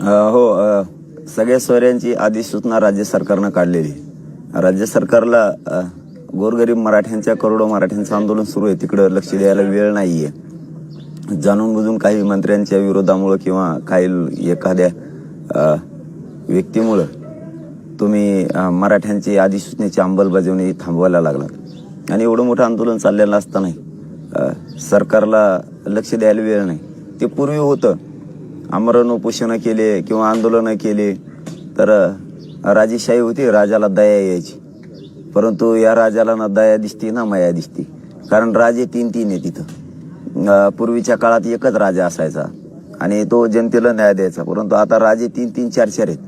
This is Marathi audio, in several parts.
हो सगळ्या सोयऱ्यांची अधिसूचना राज्य सरकारनं काढलेली. राज्य सरकारला गोरगरीब मराठ्यांच्या करोडो मराठ्यांचं आंदोलन सुरू आहे. तिकडं लक्ष द्यायला वेळ नाही आहे जाणून बुजून काही मंत्र्यांच्या विरोधामुळं किंवा काही एखाद्या व्यक्तीमुळं तुम्ही मराठ्यांची अधिसूचनेची अंमलबजावणी थांबवायला लागलात. आणि एवढं मोठं आंदोलन चाललेलं असतानाही सरकारला लक्ष द्यायला वेळ नाही. ते पूर्वी होतं. आमरण उपोषणं केले किंवा आंदोलनं केले तर राजेशाही होती राजाला दया यायची. परंतु या राजाला ना दया दिसते ना माया दिसते. कारण राजे तीन तीन आहे तिथं पूर्वीच्या काळात एकच राजा असायचा आणि तो जनतेला न्याय द्यायचा. परंतु आता राजे तीन तीन चार चार आहेत.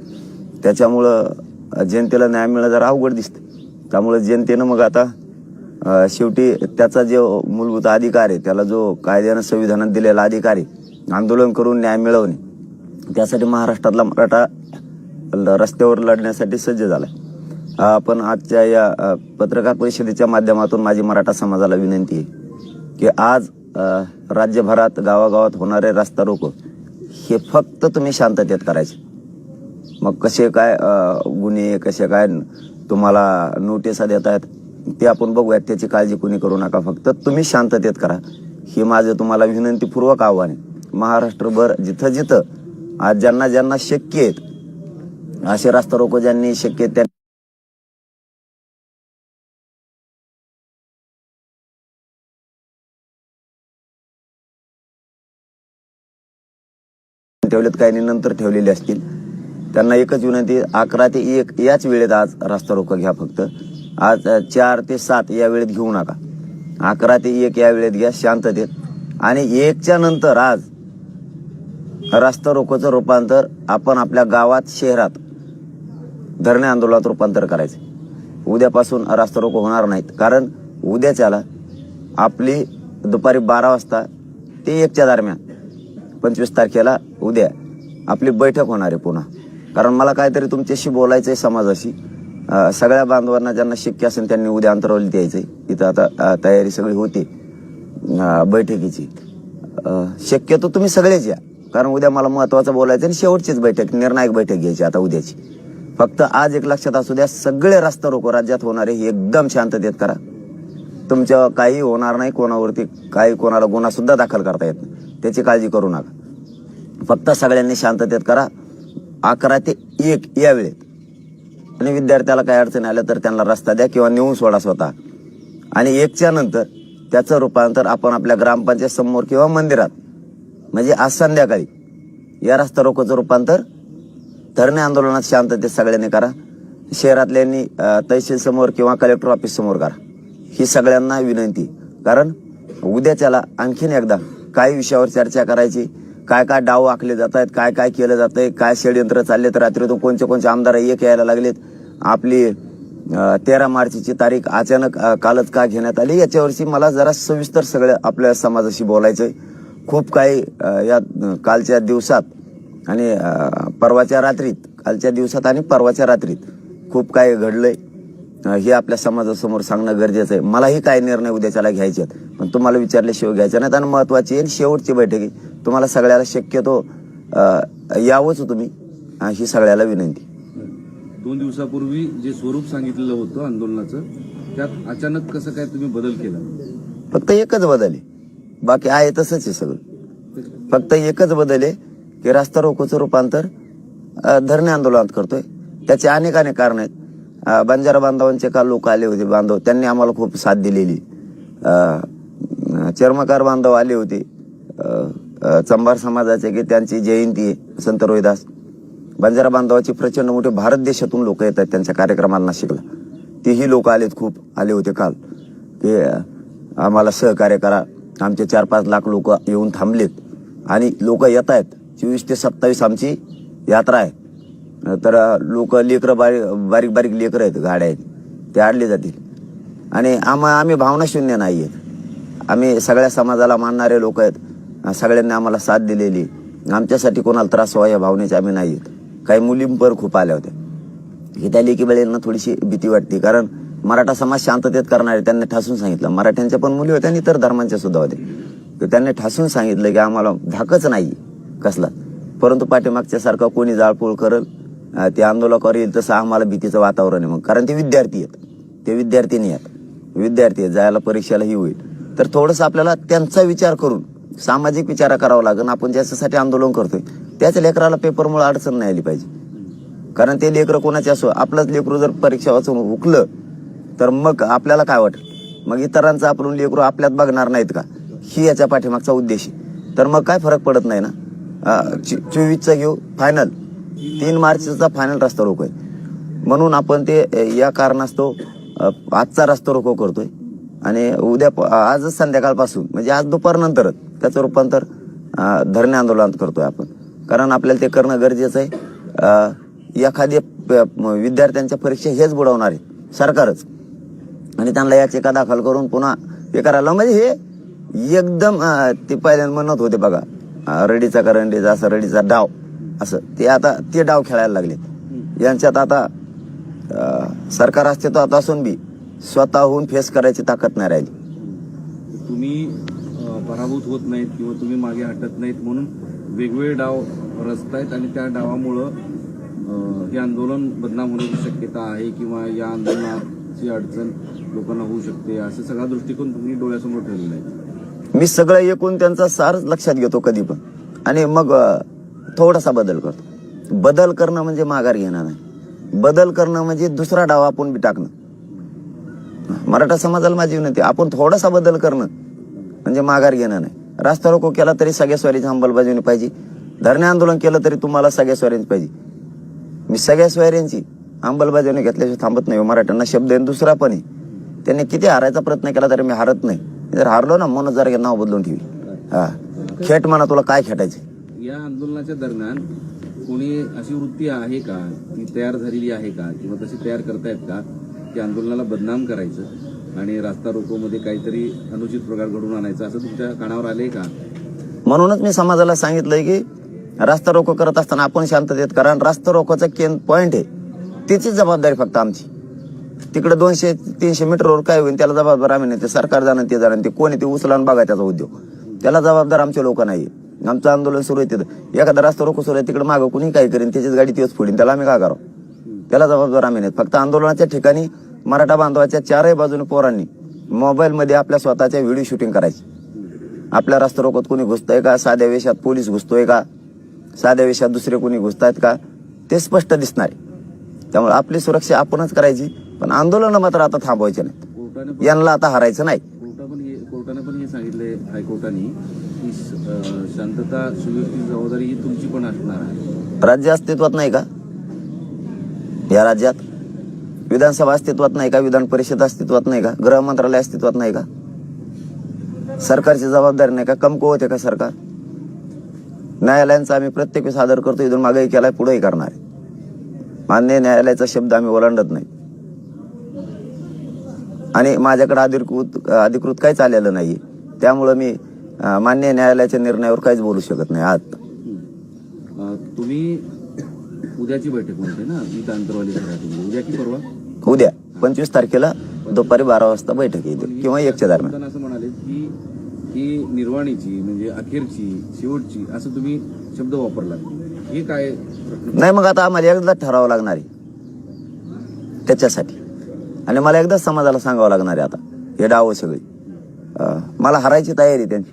त्याच्यामुळं जनतेला न्याय मिळणं जरा अवघड दिसतं त्यामुळं जनतेनं मग आता शेवटी त्याचा जो मूलभूत अधिकार आहे त्याला जो कायद्यानं संविधानात दिलेला अधिकार आहे आंदोलन करून न्याय मिळवणे. त्यासाठी महाराष्ट्रातला मराठा ल- रस्त्यावर लढण्यासाठी सज्ज झालाय. आपण आजच्या या पत्रकार परिषदेच्या माध्यमातून माझी मराठा समाजाला विनंती आहे की आज राज्यभरात गावागावात होणारे रस्ता रोको. हे फक्त तुम्ही शांततेत करायचे. मग कसे काय गुन्हे कसे काय तुम्हाला नोटिसा देत आहेत ते आपण बघूयात. त्याची काळजी कोणी करू नका. फक्त तुम्ही शांततेत करा. ही माझं तुम्हाला विनंतीपूर्वक आव्हान आहे. महाराष्ट्रभर जिथं जिथं आज ज्यांना ज्यांना शक्य आहेत असे रास्ता रोको ज्यांनी शक्य त्या ठेवलेत काही नंतर ठेवलेले असतील. त्यांना एकच विनंती अकरा ते एक याच वेळेत आज रास्ता रोको घ्या फक्त. आज चार ते सात या वेळेत घेऊ नका. अकरा ते एक या वेळेत घ्या शांततेत. आणि एकच्या नंतर आज रास्ता रोकोचं रूपांतर आपण आपल्या गावात शहरात धरणे आंदोलनात रूपांतर करायचं. उद्यापासून रास्ता रोको होणार नाहीत. कारण उद्याच्याला आपली दुपारी बारा वाजता ते एकच्या दरम्यान पंचवीस तारखेला उद्या आपली बैठक होणार आहे पुन्हा. कारण मला काहीतरी तुमच्याशी बोलायचं आहे समाजाशी सगळ्या बांधवांना ज्यांना शक्य असेल त्यांनी उद्या अंतरावरला द्यायचं आहे इथं आता तयारी सगळी होती बैठकीची. शक्यतो तुम्ही सगळेच या. कारण उद्या मला महत्वाचं बोलायचं आणि शेवटचीच बैठक निर्णायक बैठक घ्यायची आता उद्याची. फक्त आज एक लक्षात असू द्या सगळे रस्ता रोको राज्यात होणारे हे एकदम शांततेत करा. तुमच्या काही होणार नाही कोणावरती काही कोणाला गुन्हा सुद्धा दाखल करता येत नाही. त्याची काळजी करू नका. फक्त सगळ्यांनी शांततेत करा. अकरा ते एक या वेळेत. आणि विद्यार्थ्याला काही अडचण आल्या तर त्यांना रस्ता द्या किंवा नेऊन सोडा स्वतः. आणि एकच्या नंतर त्याचं रूपांतर आपण आपल्या ग्रामपंचायत समोर किंवा मंदिरात म्हणजे आज संध्याकाळी. या रस्ता रोकोचं रूपांतर. धरणे आंदोलनात शांततेत सगळ्यांनी करा. शहरातल्यांनी तहसील समोर किंवा कलेक्टर ऑफिस समोर करा. ही सगळ्यांना विनंती. कारण उद्याच्याला आणखीन एकदा काय विषयावर चर्चा करायची काय काय डाव आखले जात आहेत काय काय केलं जात आहे काय षडयंत्र चाललेत रात्रीतून कोणते कोणते आमदार एक यायला लागलेत. आपली तेरा मार्चची तारीख अचानक कालच का घेण्यात आली याच्यावरची मला जरा सविस्तर सगळं आपल्या समाजाशी बोलायचंय. खूप काही या कालच्या दिवसात आणि परवाच्या रात्रीत कालच्या दिवसात आणि परवाच्या रात्रीत खूप काही घडलंय. हे आपल्या समाजासमोर सांगणं गरजेचं आहे. मलाही काही निर्णय उद्याच्याला घ्यायचे आहेत पण तुम्हाला विचारल्याशिवाय घ्यायचे नाहीत आणि महत्वाची आणि शेवटची बैठक आहे. तुम्हाला सगळ्याला शक्यतो यावंच तुम्ही अ, ही सगळ्याला विनंती. दोन दिवसापूर्वी जे स्वरूप सांगितलेलं होतं आंदोलनाचं त्यात अचानक कसं काय तुम्ही बदल केला? फक्त एकच बदल आहे. बाकी आहे तसंच आहे सगळं. फक्त एकच बदल आहे की रास्ता रोकोचं रूपांतर धरणे आंदोलनात करतोय. त्याचे अनेक अनेक कारण आहेत. बंजारा बांधवांचे काल लोक आले होते बांधव. त्यांनी आम्हाला खूप साथ दिलेली. चर्मकार बांधव आले होते. चंभार समाजाचे की त्यांची जयंती आहे संत रोहिदास. बंजारा बांधवाची प्रचंड मोठे भारत देशातून लोक येतात त्यांच्या कार्यक्रमाला नाशिकला. तेही लोक आलेत खूप आले होते काल. की आम्हाला सहकार्य करा. आमचे चार पाच लाख लोक येऊन थांबलेत. आणि लोक येत आहेत. चोवीस ते सत्तावीस आमची यात्रा आहे. तर लोक लेकरं बारीक बारीक बारीक लेकरं आहेत गाड्या आहेत. ते आडले जातील. आणि आम्हा आम्ही भावना शून्य नाही आहेत आम्ही सगळ्या समाजाला मानणारे लोक आहेत. सगळ्यांनी आम्हाला साथ दिलेली. आमच्यासाठी कोणाला त्रास व्हावा या भावनेचे आम्ही नाही आहेत काही मुलींपर खूप आल्या होत्या. ही त्या लेखी थोडीशी भीती वाटते. कारण मराठा समाज शांततेत करणारे त्यांनी ठासून सांगितलं. मराठ्यांच्या पण मुली होत्या आणि इतर धर्मांच्या सुद्धा होत्या तर त्यांनी ठासून सांगितलं की आम्हाला धाकच नाही कसला. परंतु पाठीमागच्या सारखं कोणी जाळपोळ करल ते आंदोलकावर येईल तसं आम्हाला भीतीचं वातावरण आहे मग. कारण ते विद्यार्थी आहेत. ते विद्यार्थी नाही आहेत. विद्यार्थी आहेत जायला परीक्षेलाही होईल. तर थोडंसं आपल्याला त्यांचा विचार करून सामाजिक विचार करावा लागेल. आपण ज्याच्यासाठी आंदोलन करतोय त्याच लेकराला पेपरमुळे अडचण नाही आली पाहिजे. कारण ते लेकरं कोणाचे असो आपलंच लेकरू जर परीक्षा वाचून हुकलं तर मग आपल्याला काय वाटेल? मग इतरांचं आपण लेकरू आपल्यात बघणार नाहीत का? ही याच्या पाठीमागचा उद्देश आहे. तर मग काय फरक पडत नाही ना? चोवीसचा घेऊ फायनल तीन मार्चचा फायनल रस्ता रोको आहे. म्हणून आपण ते या कारणास्तव आजचा रस्ता रोको करतोय. आणि उद्या प- आजच संध्याकाळपासून म्हणजे आज दुपारनंतरच त्याचं रूपांतर धरणे आंदोलनात करतोय आपण. कारण आपल्याला ते करणं गरजेचं आहे. एखादे प- विद्यार्थ्यांच्या परीक्षा हेच बुडवणार आहे. सरकारच. आणि त्यांना याचिका दाखल करून पुन्हा हे करायला म्हणजे हे एकदम ते पहिल्यांदा म्हणत होते बघा रडीचा करंडीचा असं रडीचा डाव असं. ते आता ते डाव खेळायला लागले यांच्यात आता सरकार अस्तित्वात असून बी स्वतःहून फेस करायची ताकद नाही राहिली. तुम्ही पराभूत होत नाहीत किंवा तुम्ही मागे हटत नाहीत म्हणून वेगवेगळे डाव रचतायत आणि त्या डावामुळं हे आंदोलन बदनाम होण्याची शक्यता आहे किंवा या आंदोलनाची अडचण लोकांना होऊ शकते असं सगळा दृष्टिकोन तुम्ही डोळ्यासमोर ठेवलेला आहे. मी सगळं एकूण त्यांचा सार लक्षात घेतो कधी पण. आणि मग थोडासा बदल करतो. बदल करणं म्हणजे माघार घेणं नाही. बदल करणं म्हणजे दुसरा डाव आपण बी टाकणं. मराठा समाजाला माझी विनंती आपण थोडासा बदल करणं म्हणजे माघार घेणं नाही. रास्ता रोको केला तरी सगळ्या स्वारीची अंमलबजावणी पाहिजे. धरणे आंदोलन केलं तरी तुम्हाला सगळ्या स्वाऱ्यांची पाहिजे. मी सगळ्या स्वाऱ्यांची अंमलबजावणी घेतल्याशिवाय थांबत नाही. मराठ्यांना शब्द आहे आणि दुसरा पण आहे. त्यांनी किती हारायचा प्रयत्न केला तरी मी हारत नाही. जर हारलो ना मनोज जरा नाव बदलून ठेवी. हा. खेट म्हणा तुला काय खेटायचं या आंदोलनाच्या दरम्यान कोणी अशी वृत्ती आहे का? ती तयार झालेली आहे का? किंवा तशी तयार करतायत का? की आंदोलनाला बदनाम करायचं आणि रास्ता रोकोमध्ये काहीतरी अनुचित प्रकार घडून आणायचा असं तुमच्या कानावर आलंय का? म्हणूनच मी समाजाला सांगितलंय की रास्ता रोको करत असताना आपण शांततेत करा. आणि रास्ता रोकोचा केन पॉइंट आहे. त्याची जबाबदारी फक्त आमची. तिकडे दोनशे तीनशे मीटरवर काय होईल त्याला जबाबदार आम्ही नाही. ते सरकार जाणं ते जाणं ते कोणी ते उचलान बघा त्याचा उद्योग. त्याला जबाबदार आमचे लोक नाही. आमचं आंदोलन सुरू आहे तिथं. एखादा रस्ता रोको सुरू आहे तिकडे मागं कुणी काय करेन त्याचीच गाडी तेच फोडीन त्याला आम्ही काय करावं त्याला जबाबदार आम्ही नाही. फक्त आंदोलनाच्या ठिकाणी मराठा बांधवाच्या चारही बाजूने पोरांनी मोबाईलमध्ये आपल्या स्वतःच्या व्हिडिओ शूटिंग करायची. आपल्या रस्ता रोकोत कोणी घुसतंय का? साध्या वेशात पोलीस घुसतोय का? साध्या वेशात दुसरे कोणी घुसतायत का? ते स्पष्ट दिसणार आहे. त्यामुळे आपली सुरक्षा आपणच करायची. पण आंदोलन मात्र आता थांबवायचे नाही यांना आता हरायचं नाही. कोर्टाने पण हे सांगितले हायकोर्टाने की शांतता जबाबदारी ही तुमची पण असणार आहे. राज्य अस्तित्वात नाही का? या राज्यात? विधानसभा अस्तित्वात नाही का? विधान परिषद अस्तित्वात नाही का? गृह मंत्रालय अस्तित्वात नाही का? सरकारची जबाबदारी नाही का? कमकुवत आहे का सरकार? न्यायालयांचा आम्ही प्रत्येक वेळेस आदर करतो इथून मागेही केलाय पुढेही करणार आहे. मान्य न्यायालयाचा शब्द आम्ही ओलांडत नाही. आणि माझ्याकडे अधिकृत अधिकृत काहीच आलेलं नाही त्यामुळं मी मान्य न्यायालयाच्या निर्णयावर काहीच बोलू शकत नाही आज. अं, तुम्ही उद्याची बैठक म्हणते ना अंतरवाली उद्या की परवा? उद्या पंचवीस तारखेला दुपारी बारा वाजता बैठक येईल किंवा एकच्या दरम्यान. असं म्हणाले की ही निर्वाणीची म्हणजे अखेरची शेवटची असं तुम्ही शब्द वापरला हे काय? नाही मग आता आम्हाला एकदा ठरावं लागणार आहे. त्याच्यासाठी. आणि मला एकदाच समाजाला सांगावं लागणार आहे आता. हे डावं सगळी. मला हरायची तयारी त्यांची.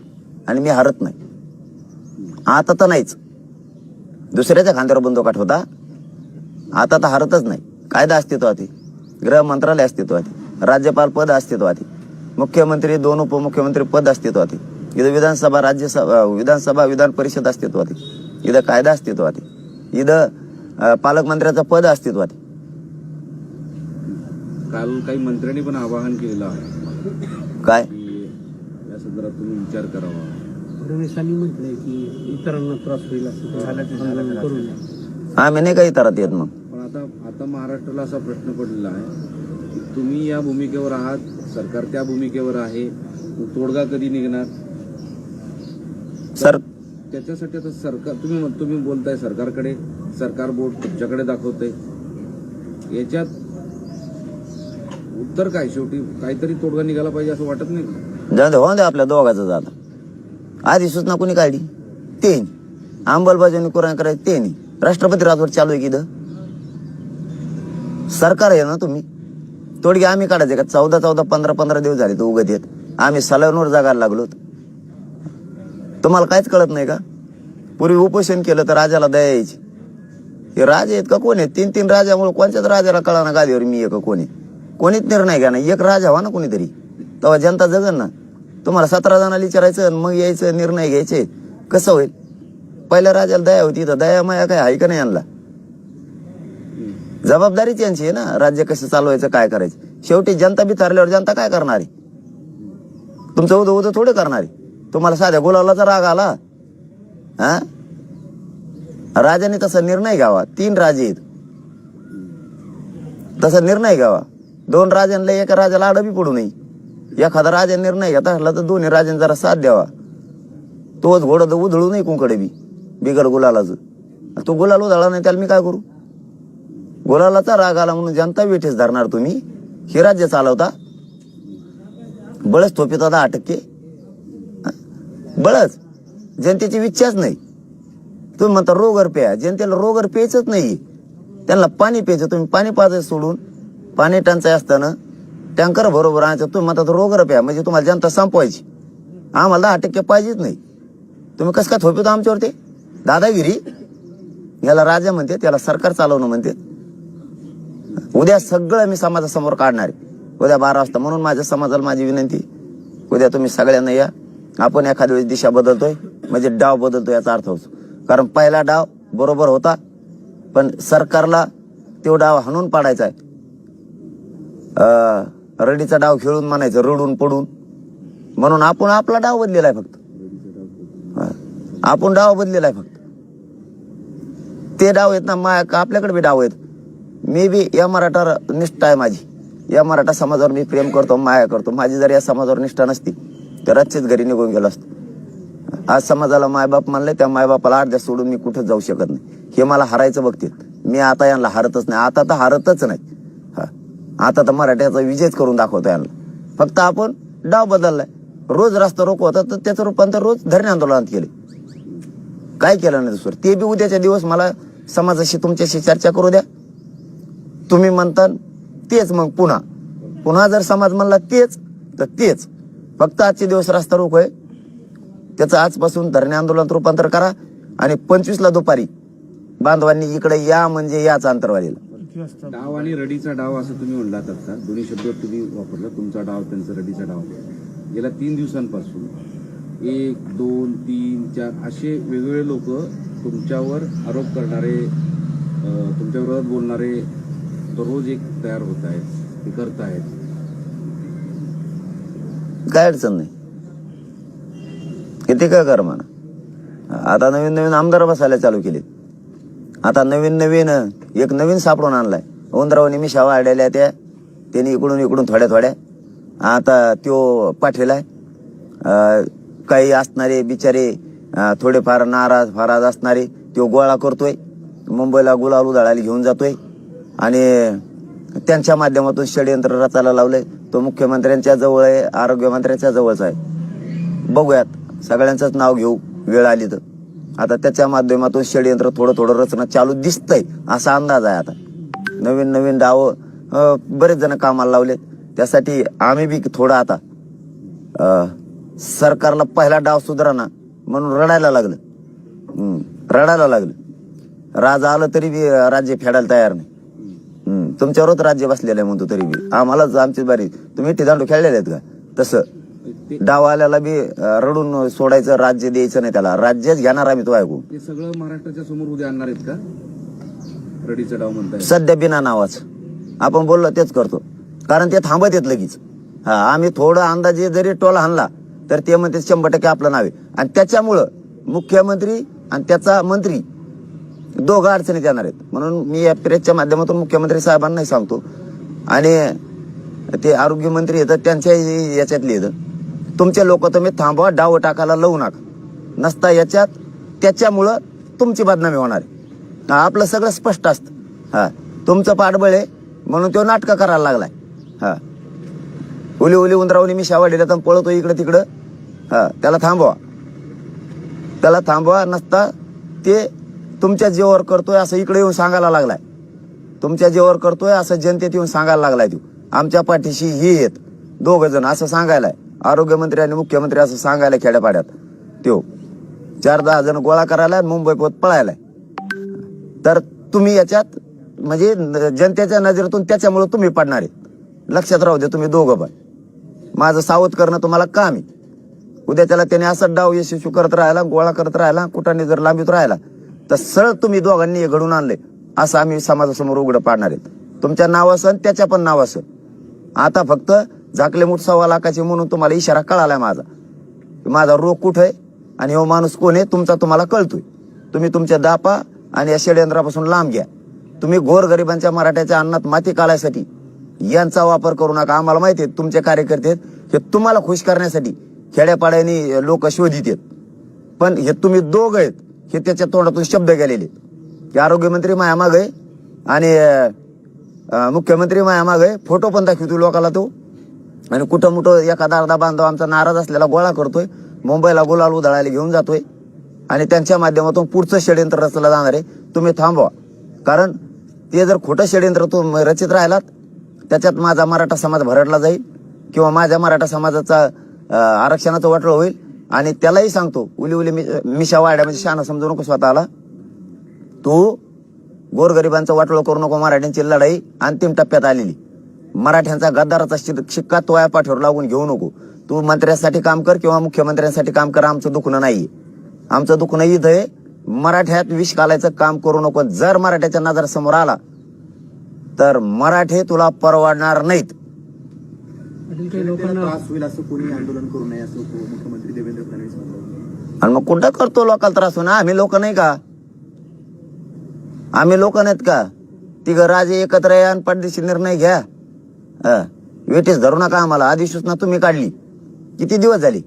आणि मी हरत नाही. आता तर नाहीच. दुसऱ्याच्या खांद्यावर बंदोकाट होता. आता तर हरतच नाही. कायदा अस्तित्वात गृह मंत्रालय अस्तित्वात राज्यपाल पद अस्तित्वात मुख्यमंत्री दोन उपमुख्यमंत्री पद अस्तित्वात इथं विधानसभा राज्यसभा विधानसभा विधान परिषद अस्तित्वात इथं कायदा अस्तित्वात इथं पालकमंत्र्याचं पद अस्तित्वात काल काही मंत्र्यांनी पण आवाहन केलेलं आहे. काय? या संदर्भात तुम्ही विचार करावा. फडणवीसांनी म्हटलंय की इतरांना त्रास होईल असं करू नये. आम्ही नाही काही तरत येत मग? पण आता आता महाराष्ट्राला असा प्रश्न पडलेला आहे की तुम्ही या भूमिकेवर आहात सरकार त्या भूमिकेवर आहे तोडगा कधी निघणार? सर त्याच्यासाठी आता सरकार तुम्ही म्हण- तुम्ही बोलताय सरकारकडे सरकार बोर्ड तुमच्याकडे दाखवतंय. याच्यात उत्तर काय? शेवटी काहीतरी तोडगा निघाला पाहिजे असं वाटत नाही का? जाऊ दे हो दे आपल्या दोघाचं जाता आधी सूचना कोणी काढली? ते अंमलबजावणी कोणा करायची ते नाही राष्ट्रपती राजवट चालू आहे की इथं? सरकार आहे ना तुम्ही? तोडगे आम्ही काढायचे का? चौदा चौदा पंधरा पंधरा दिवस झाले तो उगत येत आम्ही सलावूनवर जागायला लागलो तुम्हाला काहीच कळत नाही का? पूर्वी उपोषण केलं तर राजाला दया यायची. हे राजे आहेत का कोण आहेत? तीन तीन राजामुळे कोणत्याच राजाला कळा ना गादीवर मी एक कोणी कोणीच निर्णय घ्या ना एक राजा व्हा ना कोणीतरी. तेव्हा जनता जगन ना. तुम्हाला सतरा जणाला विचारायचं आणि मग यायचं निर्णय घ्यायचे. कसं होईल? पहिल्या राजाला दया होती तर दया माया काय आहे का नाही आणला जबाबदारीच यांची आहे ना. राज्य कसं चालवायचं काय करायचं? शेवटी जनता बी ठरल्यावर जनता काय करणार आहे? तुमचं उदं उदं थोडं करणार आहे. तुम्हाला साध्या गुलावलाचा राग आला. हा? राजाने तसा निर्णय घ्यावा. तीन राजे आहेत. तसा निर्णय घ्यावा. दोन राजांना एका राजाला अडबी पडू नये. एखादा राजा निर्णय घेता असला तर दोन्ही राजांना जरा साथ द्यावा. तोच घोडा तर उधळू नये कोणकडे बी बिगर गुलालाच. तो गुलाल उधळा नाही त्याला मी काय करू? गुलालाचा राग आला म्हणून जनता वेठेस धरणार तुम्ही. हे राज्य चालवता. बळच थोपित दहा टक्के. बळच जनतेची इच्छाच नाही. तुम्ही म्हणता रोगर प्या. जनतेला रोगर प्यायचंच नाही. त्यांना पाणी प्यायचं. तुम्ही पाणी पाजायचं सोडून पाणी टंचाई असताना टँकर बरोबर आणायचं. तुम्ही म्हणता रोगर प्या म्हणजे तुम्हाला जनता संपवायची. आम्हाला दहा टक्के पाहिजेच नाही. तुम्ही कसं काय थोपितो आमच्यावरती? दादागिरी. याला राजा म्हणते त्याला सरकार चालवणं म्हणते. उद्या सगळं मी समाजासमोर काढणार आहे. उद्या बारा वाजता म्हणून माझ्या समाजाला माझी विनंती. उद्या तुम्ही सगळ्यांना या. आपण एखाद्या वेळेस दिशा बदलतोय म्हणजे डाव बदलतो याचा अर्थ होतो. कारण पहिला डाव बरोबर होता पण सरकारला तो डाव हाणून पाडायचा आहे. रडीचा डाव खेळून म्हणायचं रडून पडून. म्हणून आपण आपला डाव बदलेला आहे फक्त. आपण डाव बदलेला आहे फक्त. ते डाव आहेत ना मा आपल्याकडे बी डाव आहेत. मी बी या मराठा निष्ठा आहे माझी. या मराठा समाजावर मी प्रेम करतो माया करतो. माझी जर या समाजावर निष्ठा नसती तर आजचीच घरी निघून गेलो असतो. आज समाजाला मायबाप मानले त्या मायबापाला अर्ध्या सोडून मी कुठंच जाऊ शकत नाही. हे मला हरायचं बघतील. मी आता यांना हरतच नाही. आता तर हरतच नाही. आता तर मराठ्याचा विजयच करून दाखवतो यांना फक्त आपण डाव बदललाय. रोज रस्ता रोको होता तर त्याचं रूपांतर रोज धरणे आंदोलनात केले. काय केलं नाही दुसरं? ते बी उद्याच्या दिवस मला समाजाशी तुमच्याशी चर्चा करू द्या. तुम्ही म्हणता तेच मग पुन्हा. पुन्हा जर समाज म्हणला तेच तर तेच. फक्त आजचे दिवस रस्ता रोको आहे. त्याचं आजपासून धरणे आंदोलनात रूपांतर करा. आणि पंचवीसला दुपारी बांधवांनी इकडे या म्हणजे याच अंतरवालीला. डाव आणि रडीचा डाव असं तुम्ही म्हणलात आता. दोन्ही शब्द तुम्ही वापरला. तुमचा डाव त्यांचा रडीचा डाव. गेल्या तीन दिवसांपासून एक दोन तीन चार असे वेगवेगळे लोक तुमच्यावर आरोप करणारे तुमच्या विरोधात बोलणारे दररोज एक तयार होत आहेत. ते करत आहेत. काय अडचण नाही. किती काय कर म्हणा? आता नवीन नवीन आमदार बसायला चालू केले आता नवीन नवीन एक नवीन सापडून आणलाय. उंदरावनी मी शावा आडल्या त्या त्यांनी इकडून इकडून थोड्या थोड्या. आता त्यो पाठविलाय. काही असणारे बिचारे थोडेफार नाराज फाराज असणारे त्यो गोळा करतोय. मुंबईला गुलाल उधळायला घेऊन जातोय. आणि त्यांच्या माध्यमातून षडयंत्र रचायला लावलंय. तो मुख्यमंत्र्यांच्या जवळ आहे आरोग्यमंत्र्यांच्या जवळच आहे. बघूयात सगळ्यांचंच नाव घेऊ वेळ आली तर. आता त्याच्या माध्यमातून षडयंत्र थोडं थोडं रचना चालू दिसतंय असा अंदाज आहे आता. नवीन नवीन डाव बरेच जण कामाला लावले त्यासाठी आम्ही बी थोडं आता सरकारला पहिला डाव सुधारणा म्हणून रडायला लागलं. रडायला लागलं. राजा आलं तरी बी राज्य फेडायला तयार नाही. तुमच्यावरच राज्य बसलेलं आहे म्हणतो तरी बी. आम्हालाच आमची बारी. तुम्ही दांडू खेळलेले आहेत का? तसं. ते डाव आल्याला बी रडून सोडायचं राज्य द्यायचं नाही त्याला. राज्यच घेणार आम्ही तो ऐकू ते सगळं महाराष्ट्राच्या समोर उद्या आणणार आहेत का? रडीचा डाव म्हणताय. सध्या बिना नावाच. आपण बोललो तेच करतो. कारण ते थांबत येत लगेच. हा आम्ही थोडं अंदाजे जरी टोल हाणला तर ते म्हणते शंभर टक्के आपलं नाव आहे. आणि त्याच्यामुळं मुख्यमंत्री आणि त्याचा मंत्री दोघं अडचणीत येणार आहेत. म्हणून मी या प्रेसच्या माध्यमातून मुख्यमंत्री साहेबांनाही सांगतो. आणि ते आरोग्यमंत्री येतात त्यांच्या याच्यातले येतं तुमचे लोक तुम्ही थांबवा डाव टाकायला लावू नका. नसता याच्यात त्याच्यामुळं तुमची बदनामी होणार आहे. आपलं सगळं स्पष्ट असतं. हा तुमचं पाठबळ आहे म्हणून तो नाटकं करायला लागलाय. हा. उली उली उंदरावली मी शावाडीला तर पळतो इकडं तिकडं. हा त्याला थांबवा. त्याला थांबवा नसता ते तुमच्या जीवावर करतोय असं इकडे येऊन सांगायला लागलाय. तुमच्या जीवावर करतोय असं जनतेत येऊन सांगायला लागलाय तू. आमच्या पाठीशी ही येत दोघ जण असं सांगायलाय. आरोग्यमंत्री आणि मुख्यमंत्री असं सांगायला खेड्यापाड्यात. त्यो. चार दहा जण गोळा करायला मुंबई पोत पळायलाय तर तुम्ही याच्यात म्हणजे जनतेच्या नजरेतून त्याच्यामुळे तुम्ही पडणार आहे. लक्षात राहू दे तुम्ही दोघं पण. माझं सावध करणं तुम्हाला काम आहे. उद्या त्याला त्याने असं डाव यशस्वी करत राहिला गोळा करत राहिला कुठाने जर लांबीत राहिला तर सरळ तुम्ही दोघांनी हे घडून आणले असं आम्ही समाजासमोर उघडं पाडणार आहेत तुमच्या नाव असं त्याच्या पण नाव असं. आता फक्त झाकले मुठ सव्वा लाखाचे म्हणून तुम्हाला इशारा कळालाय माझा. माझा रोग कुठं आहे? आणि हो माणूस कोण आहे? तुमचा तुम्हाला कळतोय. तुम्ही तुमच्या दापा आणि या षडयंत्रापासून लांब घ्या. तुम्ही गोरगरिबांच्या मराठ्याच्या अन्नात माती काढायसाठी यांचा वापर करू नका. आम्हाला माहिती आहे तुमचे कार्यकर्ते आहेत. हे तुम्हाला खुश करण्यासाठी खेड्यापाड्याने लोक शोधित आहेत. पण हे तुम्ही दोघ आहेत हे त्याच्या तोंडातून शब्द गेलेले आहेत. की आरोग्यमंत्री माया माग आहे आणि मुख्यमंत्री माया माग आहे. फोटो पण दाखवतो लोकाला तो. आणि कुठं मुठं एखादा अर्धा बांधव आमचा नाराज असलेला गोळा करतोय मुंबईला गुलाल उधळायला घेऊन जातोय आणि त्यांच्या माध्यमातून पुढचं षडयंत्र रचलं जाणार आहे. तुम्ही थांबवा. कारण ते जर खोटं षडयंत्र तुम्ही रचित राहिलात त्याच्यात माझा मराठा समाज भरडला जाईल किंवा माझ्या मराठा समाजाचा आरक्षणाचं वाटलं होईल आणि त्यालाही सांगतो उली उली मि- मिशा वाड्या म्हणजे शहाणा समजू नको स्वतःला. तू गोरगरिबांचं वाटोळं करू नको मराठ्यांची लढाई अंतिम टप्प्यात आलेली. मराठ्यांचा गद्दाराचा शिक्का तो या पाठीवर लागून घेऊ नको. तू मंत्र्यांसाठी काम कर किंवा मुख्यमंत्र्यांसाठी काम कर आमचं दुखणं नाही. आमचं दुखणं इथं आहे. मराठ्यात विष घालायचं काम करू नको. जर मराठ्याच्या नजरासमोर आला तर मराठे तुला परवडणार नाहीत. पाटील काही त्याला लोकांना त्रास होईल असं कोणी आंदोलन करू नये असं उपमुख्यमंत्री देवेंद्र फडणवीस म्हणतात. आणि मग कुठं करतो लोकांना त्रास ना आम्ही लोक नाही का? आम्ही लोक नाहीत का? तिघ राजे एकत्र या आणि पडदेशी निर्णय घ्या. वेटीस धरू नका आम्हाला. अधिसूचना तुम्ही काढली. किती दिवस झाले?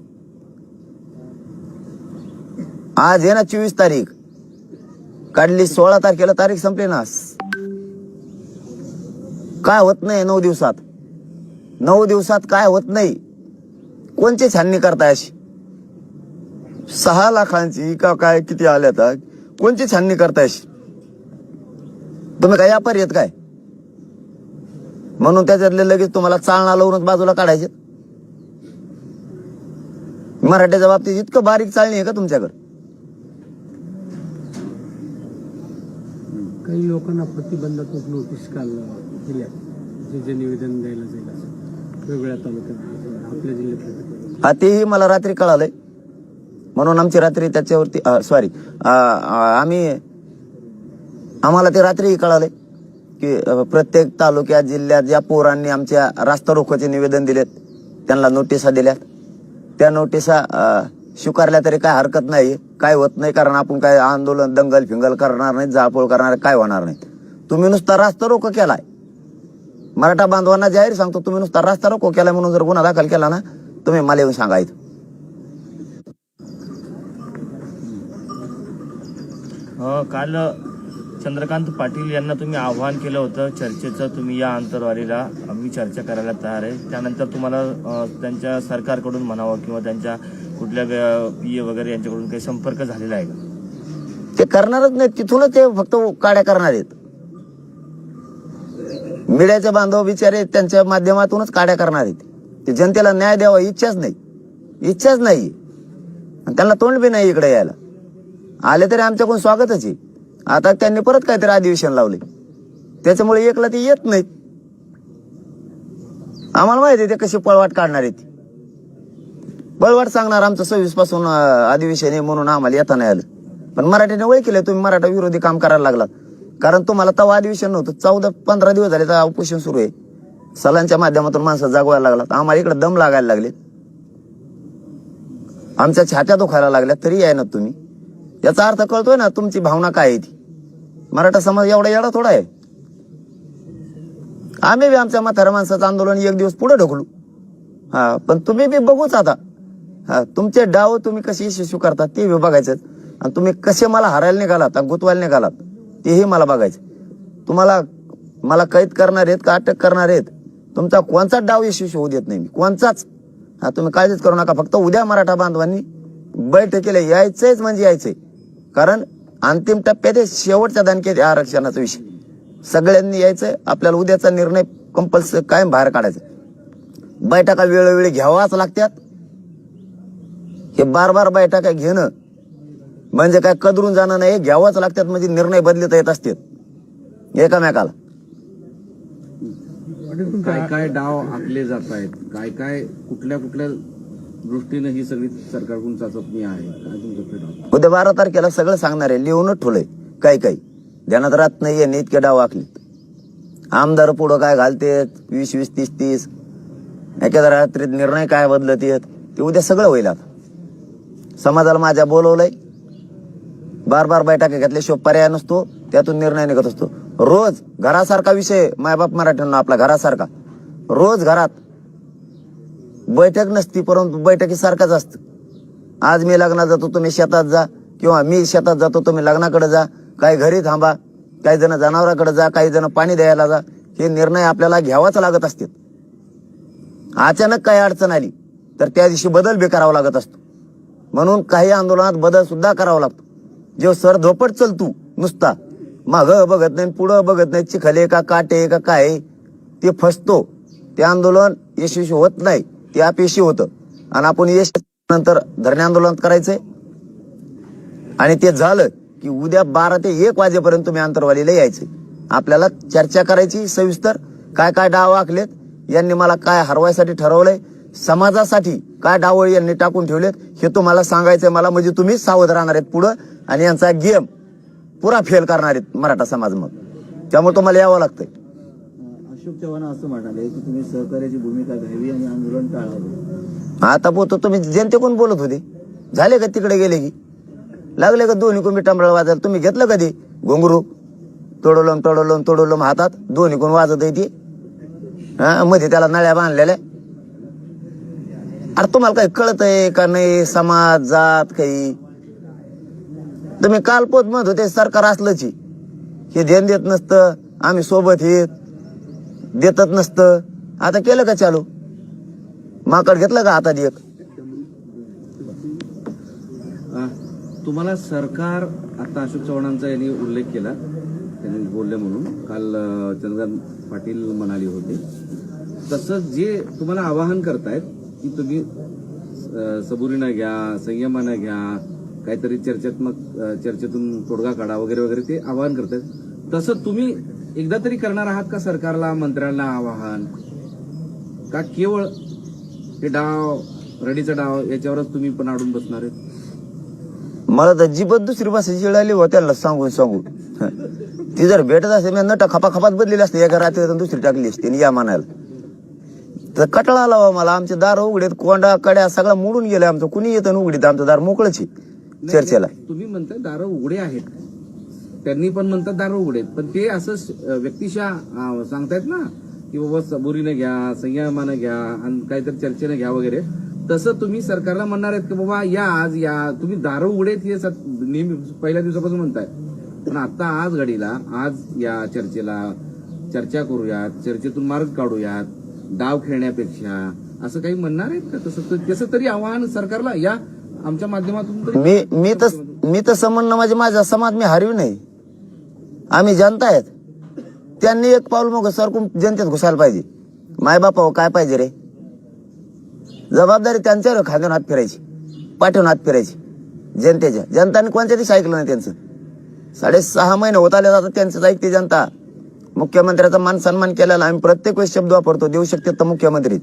आज आहे ना चोवीस तारीख. काढली सोळा तारखेला तारीख संपली ना. काय होत नाही नऊ दिवसात? नऊ दिवसात काय होत नाही? कोणची छाननी करताय अशी? सहा लाखांची का काय किती आल्या आता कोणची छाननी करताय तुम्ही काय व्यापारी आहेत काय? म्हणून त्याच्यातले लगेच तुम्हाला चालना लावूनच बाजूला काढायचे. मराठ्याच्या बाबतीत इतकं बारीक चालणी आहे का तुमच्याकडे? काही लोकांना प्रतिबंधात्मक नोटीस काल दिल्या. जे जे निवेदन द्यायला जाईल वेगवेगळ्या तालुक्यात आपल्या जिल्ह्यात हा तेही मला रात्री कळालंय. म्हणून आमची रात्री त्याच्यावरती सॉरी आम्ही आम्हाला ते रात्रीही कळालंय. की प्रत्येक तालुक्यात जिल्ह्यात ज्या पोरांनी आमच्या रास्ता रोखोचे निवेदन दिलेत त्यांना नोटिसा दिल्यात. त्या नोटिसा स्वीकारल्या तरी काय हरकत नाही काय होत नाही कारण आपण काय आंदोलन दंगल फिंगल करणार नाही जाळपोळ करणार काय होणार नाही. तुम्ही नुसता रास्ता रोको केलाय. मराठा बांधवांना जाहीर सांगतो तुम्ही नुसता रास्ता रोको केलाय म्हणून जर गुन्हा दाखल केला ना तुम्ही मला येऊन सांगा इथं. हो, काल चंद्रकांत पाटील यांना तुम्ही आव्हान केलं होतं चर्चेचं तुम्ही या अंतरवारीला मी चर्चा करायला तयार आहे. त्यानंतर तुम्हाला त्यांच्या सरकारकडून म्हणावं किंवा त्यांच्या कुठल्या पी ए वगैरे यांच्याकडून काही संपर्क झालेला आहे का? ते करणारच नाही तिथूनच ते फक्त काड्या करणार आहेत. मीडियाचे बांधव बिचारे त्यांच्या माध्यमातूनच काड्या करणार आहेत. ते जनतेला न्याय द्यावा इच्छाच नाही. इच्छाच नाही. आणि त्यांना तोंड बी नाही इकडे यायला. आले तरी आमच्याकडून स्वागतच आहे. आता त्यांनी परत काहीतरी अधिवेशन लावले. त्याच्यामुळे एकला ते येत नाहीत. आम्हाला माहिती आहे ते कशी पळवाट काढणार आहेत बळवाट सांगणार आमचं सव्वीसपासून अधिवेशन आहे म्हणून आम्हाला येता नाही आलं. पण मराठीने वय केलं तुम्ही मराठा विरोधी काम करायला लागला कारण तुम्हाला तवा अधिवेशन नव्हतं चौदा पंधरा दिवस झाले तर उपोषण सुरू आहे. सलांच्या माध्यमातून माणसं जागवायला लागला आम्हाला इकडे दम लागायला लागले आमच्या छात्या दुखायला लागल्या तरी आहे ना तुम्ही. याचा अर्थ कळतोय ना तुमची भावना काय आहे ती? मराठा समाज एवढा येडा थोडा आहे. आम्ही बी आमच्या म्हाताऱ्या माणसाचं आंदोलन एक दिवस पुढे ढकलू. हा पण तुम्ही बी बघूच आता. हा तुमचे डाव तुम्ही कसे यशस्वी करतात ते बी बघायचं आणि तुम्ही कसे मला हरायला निघालात आणि गुतवायला निघालात तेही मला बघायचं. तुम्हाला मला कैद करणार आहेत का अटक करणार आहेत? तुमचा कोणचाच डाव यशस्वी होऊ देत नाही मी? कोणचाच? हा तुम्ही काळजीच करू नका. फक्त उद्या मराठा बांधवांनी बैठकीला यायचंच म्हणजे यायचंय कारण अंतिम टप्प्यात शेवटच्या दानक्यात या आरक्षणाचा विषय. सगळ्यांनी यायचं आपल्याला उद्याचा निर्णय कंपल्सरी कायम बाहेर काढायचा. बैठका वेळोवेळी घ्यावाच लागतात. हे बार बार बैठका घेणं म्हणजे काय कदरून जाणं नाही घ्यावाच लागतात म्हणजे निर्णय बदलता येत असतात. एकामेकाला. काय काय डाव आखले जात आहेत काय काय कुठल्या कुठल्या दृष्टीने ही सगळी सरकारकडून चाचपणी आहे. काय उद्या बारा तारखेला सगळं सांगणार आहे लिहूनच ठेवलंय. काही काही. ध्यानात राहत नाही यांनी इतके डाव आखलेत. आमदार पुढं काय घालते वीस वीस तीस तीस. एखाद्या रात्रीत निर्णय काय बदलत येत ते उद्या सगळं होईल आता. समाजाला माझ्या बोलवलंय. बार बार बैठका घेतल्याशिवाय पर्याय नसतो. त्यातून निर्णय निघत असतो. रोज घरासारखा विषय मायबाप मराठ्यांना आपला घरासारखा. रोज घरात बैठक नसती परंतु बैठकीसारखाच असतं. आज मी लग्नात जातो तुम्ही शेतात जा किंवा मी शेतात जातो तुम्ही लग्नाकडे जा काही घरी थांबा काही जण जनावराकडे जा काही जण पाणी द्यायला जा हे निर्णय आपल्याला घ्यावाच लागत असतात. अचानक काही अडचण आली तर त्या दिवशी बदल बी करावा लागत असतो. म्हणून काही आंदोलनात बदल सुद्धा करावा लागतो. जो सर धोपट चलतू नुसता माग बघत नाही पुढं बघत नाही चिखले का काटे का काय ते फसतो. ते आंदोलन यशस्वी होत नाही. ते अपयशी होतं. आणि आपण यश नंतर धरणे आंदोलन करायचंय. आणि ते झालं की उद्या बारा ते एक वाजेपर्यंत तुम्ही आंतरवालीला यायचे. आपल्याला चर्चा करायची सविस्तर. काय काय डाव आखलेत यांनी मला काय हरवायसाठी ठरवलंय समाजासाठी काय डाव यांनी टाकून ठेवलेत हे तुम्हाला सांगायचंय मला. म्हणजे तुम्ही सावध राहणार आहेत पुढं आणि यांचा गेम पुरा फेल करणार आहेत मराठा समाज मग. त्यामुळे तुम्हाला यावं लागतंय. अशोक चव्हाण असं म्हणाले की तुम्ही सहकार्याची भूमिका घ्यावी आणि आंदोलन टाळावं. आता बोलतो तुम्ही जनतेकडून बोलत होते? झाले का तिकडे गेले की? लागले का दोन्ही कोण टंबळ वाजायला? तुम्ही घेतलं कधी? घोंगरू? तोडवलं तोडवलं तोडवलं हातात? दोन्ही कोण वाजत आहे ती? हा मध्ये त्याला नळ्या बांधलेल्या. अरे तुम्हाला काही कळत आहे का नाही? समाज जात काही? तुम्ही काल पोत म्हणत होते सरकार असलंच हे ध्यान देत नसतं. आम्ही सोबत येत देतच नसतं. आता केलं का चालू? माकड घेतलं का हातात एक? तुम्हाला सरकार आता अशोक चव्हाणांचा यांनी उल्लेख केला. त्यांनी बोलले म्हणून. काल चंद्रकांत पाटील म्हणाले होते. तसंच जे तुम्हाला आवाहन करतायत की तुम्ही सबुरीनं घ्या संयमानं घ्या काहीतरी चर्चात्मक चर्चेतून तोडगा काढा वगैरे वगैरे ते आवाहन करतायत. तसं तुम्ही एकदा तरी करणार आहात का सरकारला मंत्र्यांना आवाहन? का केवळ हे डाव रडीचा डाव याच्यावरच तुम्ही पण अडून बसणार आहेत? मला तर जीपत दुसरी भाषा चिळाली हो त्याला सांगून सांगून. ती जर भेटत असेल मी नट खपा खपात बदलेली असते. एका रात्री दुसरी टाकली असते आणि या म्हणायला. तर कटळा आला हो मला. आमचे दार उघडेत कोंडा कड्या सगळं मोडून गेले आमचं. कुणी येतं उघडीत? आमचं दार मोकळच चर्चेला. तुम्ही म्हणताय दारं उघडे आहेत. त्यांनी पण म्हणतात दारं उघडे. आहेत पण ते असं व्यक्तिशा सांगतायत ना की बाबा सबुरीनं घ्या संयमानं घ्या आणि काहीतरी चर्चेनं घ्या वगैरे. तसं तुम्ही सरकारला म्हणणार आहेत की बाबा या आज या तुम्ही दारं उघडे आहेत हे नेहमी पहिल्या दिवसापासून म्हणताय. पण आता आज घडीला आज या चर्चेला चर्चा करूयात चर्चेतून मार्ग काढूयात डाव खेळण्यापेक्षा. असं काही म्हणणार आहेत का? तसं तसं तरी आव्हान सरकारला या आमच्या माध्यमातून मी मी तर मी तर म्हणणं म्हणजे माझा समाज मी हरवी नाही. आम्ही जनता आहेत त्यांनी एक पाऊल मग सरकून जनतेत घुसायला पाहिजे. मायबापा काय पाहिजे रे? जबाबदारी त्यांच्यावर खांद्यावर हात फिरायची. पाठवून हात फिरायची. जनतेच्या. जनताने कोणत्या दिवशी ऐकलं नाही त्यांचं? साडेसहा महिने होत आले जातात त्यांचं ऐकते जनता. मुख्यमंत्र्याचा मान सन्मान केलेला आम्ही प्रत्येक वेळेस शब्द वापरतो देऊ शकते तर मुख्यमंत्री.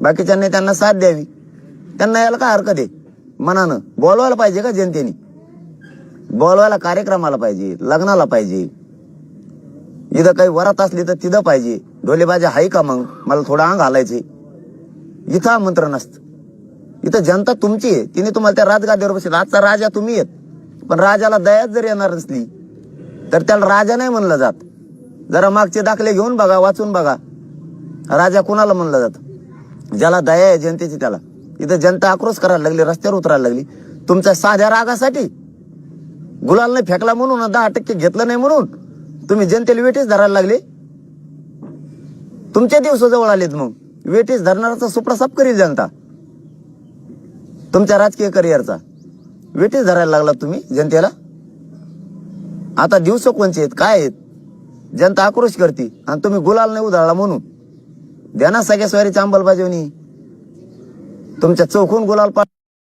बाकीच्यांनी त्यांना साथ द्यावी. त्यांना यायला काय हरकत आहे? मनानं बोलवायला पाहिजे का जनतेने? बोलवायला कार्यक्रमाला पाहिजे लग्नाला पाहिजे. इथं काही वरात असली तर तिथं पाहिजे. ढोलेबाजी आहे का मग? मला थोडं अंग घालायचे इथं आमंत्रण असतं. इथं जनता तुमची आहे. तिने तुम्हाला त्या राजगादीवर बसेल आजचा राजा तुम्ही येत पण राजाला दयाच जर येणार नसली तर त्याला राजा नाही म्हणलं जात. जरा मागचे दाखले घेऊन बघा वाचून बघा. राजा कुणाला म्हणलं जात? ज्याला दया आहे जनतेची त्याला. इथं जनता आक्रोश करायला लागली रस्त्यावर उतरायला लागली. तुमच्या साध्या रागासाठी गुलाल नाही फेकला म्हणून दहा टक्के घेतलं नाही म्हणून तुम्ही जनतेला वेटीस धरायला लागले? तुमच्या दिवस जवळ आलेत मग. वेटीस धरणाराचा सुपडा साफ करील जनता तुमच्या राजकीय करिअरचा. वेटीस धरायला लागला तुम्ही जनतेला? आता दिवस कोणचे आहेत? काय आहेत? जनता आक्रोश करते आणि तुम्ही गुलाल नाही उधळला म्हणून. द्या ना सगळ्या स्वारीची अंमलबजावणी. तुमच्या चौकून गुलाल पा